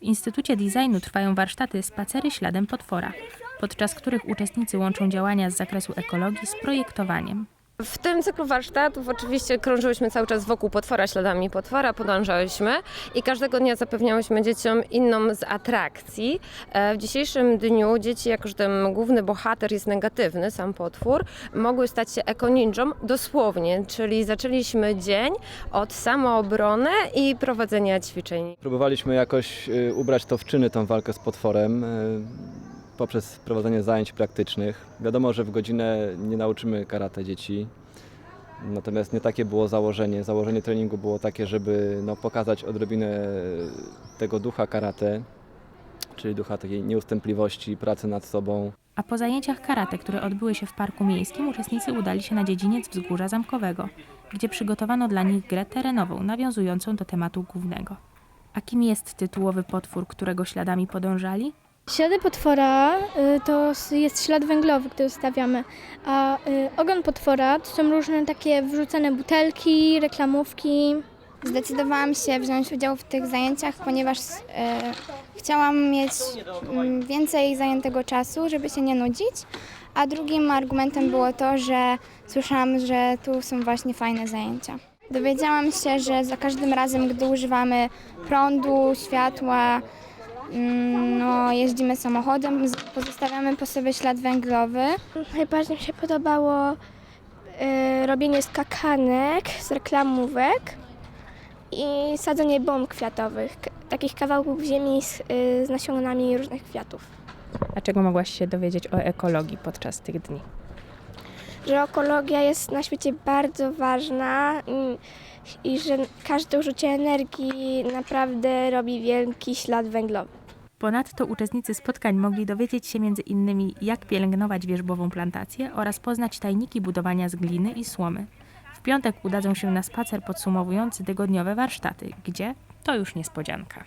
W Instytucie Designu trwają warsztaty Spacery śladem potwora, podczas których uczestnicy łączą działania z zakresu ekologii z projektowaniem. W tym cyklu warsztatów oczywiście krążyłyśmy cały czas wokół potwora, śladami potwora, podążałyśmy i każdego dnia zapewniałyśmy dzieciom inną z atrakcji. E, W dzisiejszym dniu dzieci, jako że ten główny bohater jest negatywny, sam potwór, mogły stać się ekoninją dosłownie, czyli zaczęliśmy dzień od samoobrony i prowadzenia ćwiczeń. Próbowaliśmy jakoś y, ubrać to w czyny, tą walkę z potworem, y, poprzez prowadzenie zajęć praktycznych. Wiadomo, że w godzinę nie nauczymy karate dzieci, natomiast nie takie było założenie. Założenie treningu było takie, żeby no, pokazać odrobinę tego ducha karate, czyli ducha takiej nieustępliwości, pracy nad sobą. A po zajęciach karate, które odbyły się w Parku Miejskim, uczestnicy udali się na dziedziniec Wzgórza Zamkowego, gdzie przygotowano dla nich grę terenową, nawiązującą do tematu głównego. A kim jest tytułowy potwór, którego śladami podążali? Ślady potwora y, to jest ślad węglowy, który stawiamy, a y, ogon potwora to są różne takie wrzucane butelki, reklamówki. Zdecydowałam się wziąć udział w tych zajęciach, ponieważ e, chciałam mieć mm, więcej zajętego czasu, żeby się nie nudzić. A drugim argumentem było to, że słyszałam, że tu są właśnie fajne zajęcia. Dowiedziałam się, że za każdym razem, gdy używamy prądu, światła, jeździmy samochodem, pozostawiamy po sobie ślad węglowy. Najbardziej mi się podobało y, robienie skakanek z reklamówek i sadzenie bomb kwiatowych, takich kawałków ziemi z, y, z nasionami różnych kwiatów. A czego mogłaś się dowiedzieć o ekologii podczas tych dni? Że ekologia jest na świecie bardzo ważna i, i że każde użycie energii naprawdę robi wielki ślad węglowy. Ponadto uczestnicy spotkań mogli dowiedzieć się innymi, jak pielęgnować wierzbową plantację oraz poznać tajniki budowania z gliny i słomy. W piątek udadzą się na spacer podsumowujący tygodniowe warsztaty, gdzie to już niespodzianka.